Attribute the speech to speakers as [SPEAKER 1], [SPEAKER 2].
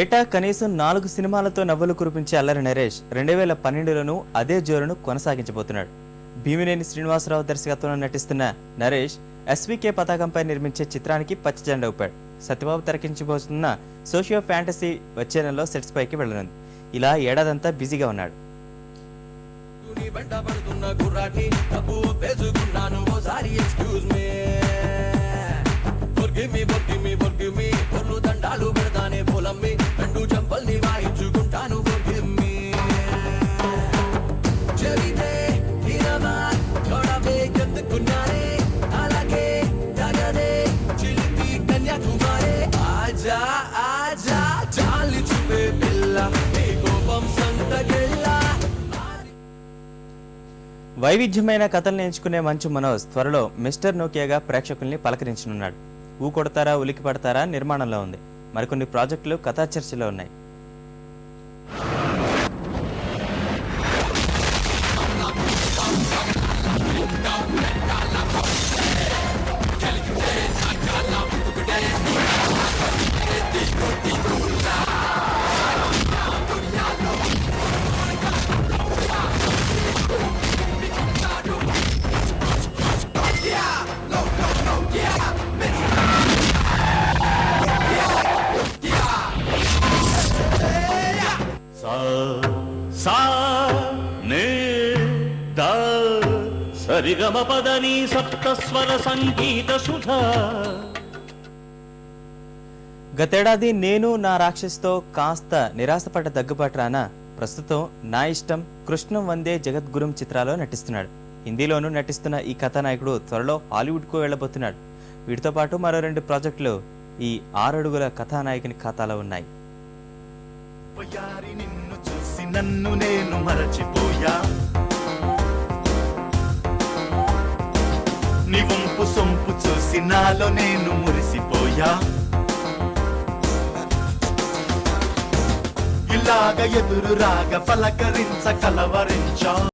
[SPEAKER 1] ఏటా కనీసం నాలుగు సినిమాలతో నవ్వులు కురిపించే అల్లరి నరేష్ రెండు వేల పన్నెండులోనూ అదే జోరును కొనసాగించబోతున్నాడు. భీమినేని శ్రీనివాసరావు దర్శకత్వంలో నటిస్తున్న నరేష్ ఎస్వికే పతాకంపై నిర్మించే చిత్రానికి పచ్చజెండా ఊపాడు. సత్యబాబు తెరకించబోతున్న సోషియో ఫ్యాంటసీ వచ్చే నెలలో సెట్స్ పైకి వెళ్ళనుంది. ఇలా ఏడాదంతా బిజీగా ఉన్నాడు. వైవిధ్యమైన కథల్ని ఎంచుకునే మంచు మనోజ్ త్వరలో మిస్టర్ నోకియాగా ప్రేక్షకుల్ని పలకరించనున్నాడు. ఊ కొడతారా ఉలికి పడతారా నిర్మాణంలో ఉంది. మరికొన్ని ప్రాజెక్టులు కథా చర్చలో ఉన్నాయి.
[SPEAKER 2] సా సా నే ద సరిగమ పదని సప్తస్వర సంగీత సుధా.
[SPEAKER 1] గతేడాది నేను నా రాక్షస్తో కాస్త నిరాశపడ్డ దగ్గుబాటు రానా ప్రస్తుతం నా ఇష్టం కృష్ణం వందే జగద్గురుం చిత్రాల్లో నటిస్తున్నాడు. హిందీలోనూ నటిస్తున్న ఈ కథానాయకుడు త్వరలో హాలీవుడ్కు వెళ్ళబోతున్నాడు. వీటితో పాటు మరో రెండు ప్రాజెక్టులు ఈ ఆరడుగుల కథానాయకుని ఖాతాలో ఉన్నాయి.
[SPEAKER 3] వయారి నిన్ను చూసి నన్ను నేను మరచిపోయా. నీ వంపు సొంపు చూసి నాలో నేను మురిసిపోయా. ఇలాగ ఎదురు రాగ పలకరించ కలవరించా.